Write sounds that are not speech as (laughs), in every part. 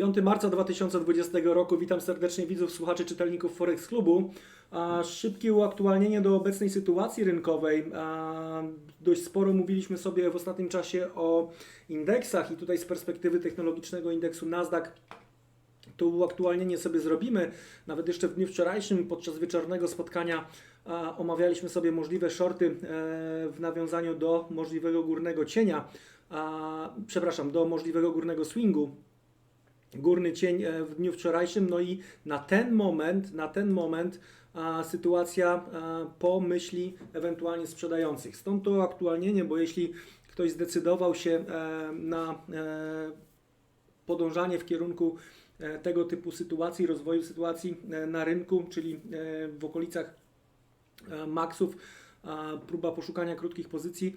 5 marca 2020 roku. Witam serdecznie widzów, słuchaczy, czytelników Forex Klubu. Szybkie uaktualnienie do obecnej sytuacji rynkowej. Dość sporo mówiliśmy sobie w ostatnim czasie o indeksach i tutaj z perspektywy technologicznego indeksu Nasdaq to uaktualnienie sobie zrobimy. Nawet jeszcze w dniu wczorajszym podczas wieczornego spotkania omawialiśmy sobie możliwe shorty e, w nawiązaniu do możliwego górnego cienia, przepraszam, do możliwego górnego swingu. Górny cień e, w dniu wczorajszym, no i na ten moment, na ten moment a, sytuacja a, po myśli ewentualnie sprzedających. Stąd to aktualnienie, bo jeśli ktoś zdecydował się e, na e, podążanie w kierunku e, tego typu sytuacji, rozwoju sytuacji e, na rynku, czyli w okolicach maksów, próba poszukania krótkich pozycji,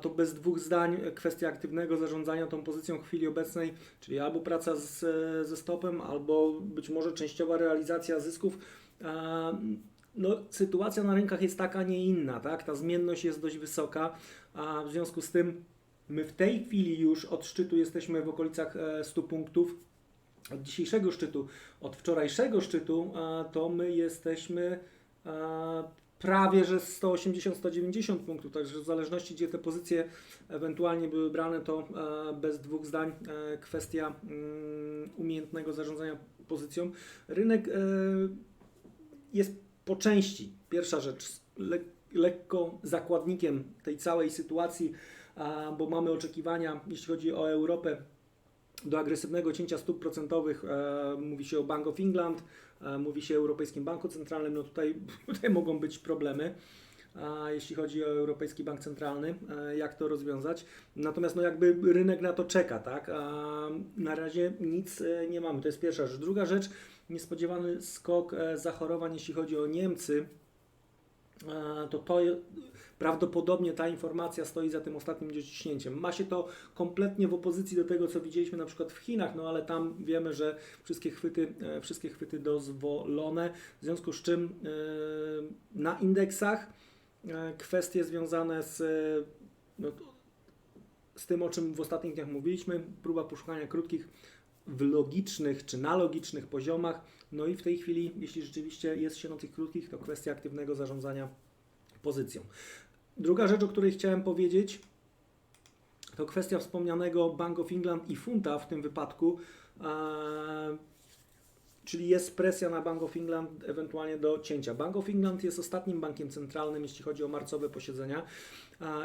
to bez dwóch zdań e, kwestia aktywnego zarządzania tą pozycją w chwili obecnej, czyli albo praca z, e, ze stopem, albo być może częściowa realizacja zysków. No, sytuacja na rynkach jest taka, nie inna, tak? Ta zmienność jest dość wysoka, a w związku z tym my w tej chwili już od szczytu jesteśmy w okolicach e, 100 punktów. Od dzisiejszego szczytu, od wczorajszego szczytu, to my jesteśmy prawie że 180-190 punktów, także w zależności gdzie te pozycje ewentualnie były brane, to e, bez dwóch zdań e, kwestia mm, umiejętnego zarządzania pozycją. Rynek e, jest po części, pierwsza rzecz, le, lekko zakładnikiem tej całej sytuacji, bo mamy oczekiwania, jeśli chodzi o Europę, do agresywnego cięcia stóp procentowych. Mówi się o Bank of England, mówi się Europejskim Banku Centralnym. No tutaj, (laughs) tutaj mogą być problemy, a jeśli chodzi o Europejski Bank Centralny, e, jak to rozwiązać. Natomiast no jakby rynek na to czeka, tak? A na razie nic e, nie mamy. To jest pierwsza rzecz. Druga rzecz, niespodziewany skok e, zachorowań, jeśli chodzi o Niemcy. To to prawdopodobnie ta informacja stoi za tym ostatnim ciśnięciem. Ma się to kompletnie w opozycji do tego, co widzieliśmy na przykład w Chinach, no ale tam wiemy, że wszystkie chwyty, e, wszystkie chwyty dozwolone, w związku z czym e, na indeksach e, kwestie związane z, no, z tym, o czym w ostatnich dniach mówiliśmy, próba poszukania krótkich w logicznych czy na logicznych poziomach. No i w tej chwili, jeśli rzeczywiście jest się na tych krótkich, to kwestia aktywnego zarządzania pozycją. Druga rzecz, o której chciałem powiedzieć, to kwestia wspomnianego Bank of England i funta w tym wypadku. Czyli jest presja na Bank of England ewentualnie do cięcia. Bank of England jest ostatnim bankiem centralnym, jeśli chodzi o marcowe posiedzenia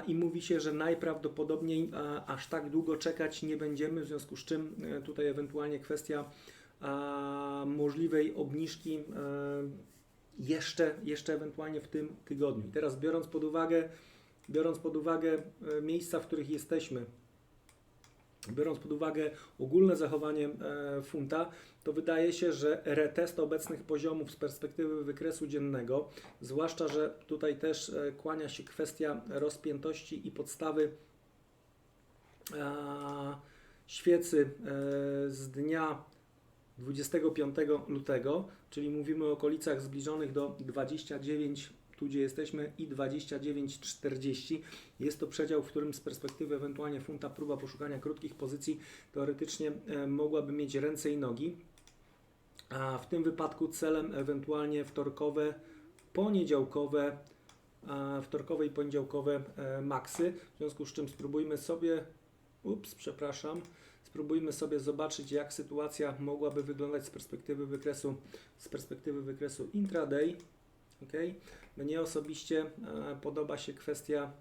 i mówi się, że najprawdopodobniej aż tak długo czekać nie będziemy, w związku z czym e, tutaj ewentualnie kwestia możliwej obniżki e, jeszcze, jeszcze ewentualnie w tym tygodniu. I teraz biorąc pod uwagę, biorąc pod uwagę e, miejsca, w których jesteśmy, biorąc pod uwagę ogólne zachowanie e, funta, to wydaje się, że retest obecnych poziomów z perspektywy wykresu dziennego, zwłaszcza, że tutaj też e, kłania się kwestia rozpiętości i podstawy świecy e, z dnia 25 lutego, czyli mówimy o okolicach zbliżonych do 29, tu gdzie jesteśmy, i 29,40. Jest to przedział, w którym z perspektywy ewentualnie funta próba poszukania krótkich pozycji teoretycznie e, mogłaby mieć ręce i nogi. A w tym wypadku celem ewentualnie wtorkowe, poniedziałkowe, wtorkowe i poniedziałkowe e, maksy. W związku z czym spróbujmy sobie, ups, przepraszam, spróbujmy sobie zobaczyć, jak sytuacja mogłaby wyglądać z perspektywy wykresu, z perspektywy wykresu intraday. Ok? Mnie osobiście e, podoba się kwestia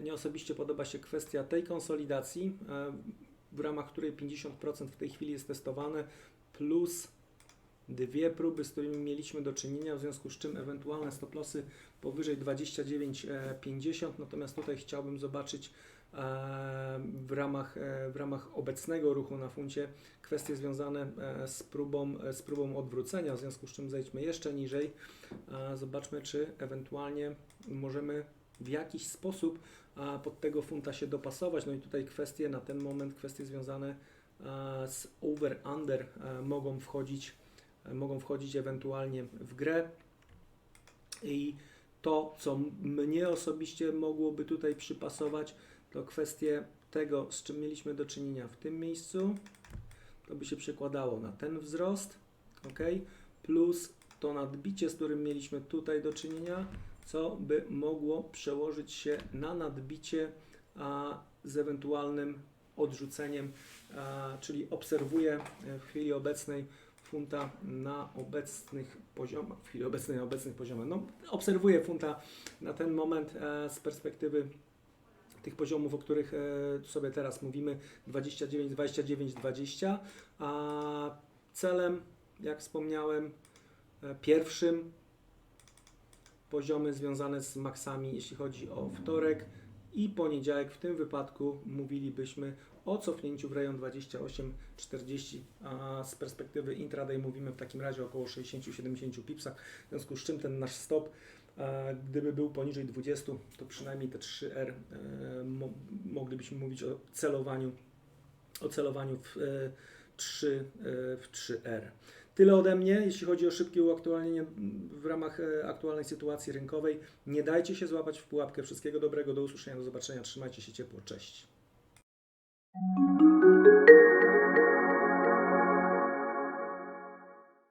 mnie osobiście podoba się kwestia tej konsolidacji, e, w ramach której 50% w tej chwili jest testowane, plus dwie próby, z którymi mieliśmy do czynienia, w związku z czym ewentualne stop-lossy powyżej 29,50, natomiast tutaj chciałbym zobaczyć e, w ramach, e, w ramach obecnego ruchu na funcie kwestie związane e, z próbą, e, z próbą odwrócenia, w związku z czym zejdźmy jeszcze niżej, e, zobaczmy czy ewentualnie możemy w jakiś sposób pod tego funta się dopasować. No i tutaj kwestie na ten moment, kwestie związane z over-under mogą wchodzić, mogą wchodzić ewentualnie w grę. I to, co mnie osobiście mogłoby tutaj przypasować, to kwestie tego, z czym mieliśmy do czynienia w tym miejscu, to by się przekładało na ten wzrost, ok? Plus to nadbicie, z którym mieliśmy tutaj do czynienia, co by mogło przełożyć się na nadbicie a, z ewentualnym odrzuceniem, a, czyli obserwuję e, w chwili obecnej funta na obecnych poziomach, w chwili obecnej na obecnych poziomach, no obserwuję funta na ten moment e, z perspektywy tych poziomów, o których e, sobie teraz mówimy, 29, 29, 20, a celem, jak wspomniałem, e, pierwszym poziomy związane z maksami, jeśli chodzi o wtorek i poniedziałek. W tym wypadku mówilibyśmy o cofnięciu w rejon 28-40, a z perspektywy intraday mówimy w takim razie około 60-70 pipsach, w związku z czym ten nasz stop, e, gdyby był poniżej 20, to przynajmniej te 3R e, mo, moglibyśmy mówić o celowaniu, o celowaniu w, e, 3, e, w 3R. Tyle ode mnie, jeśli chodzi o szybkie uaktualnienie w ramach e, aktualnej sytuacji rynkowej. Nie dajcie się złapać w pułapkę. Wszystkiego dobrego, do usłyszenia, do zobaczenia. Trzymajcie się ciepło. Cześć.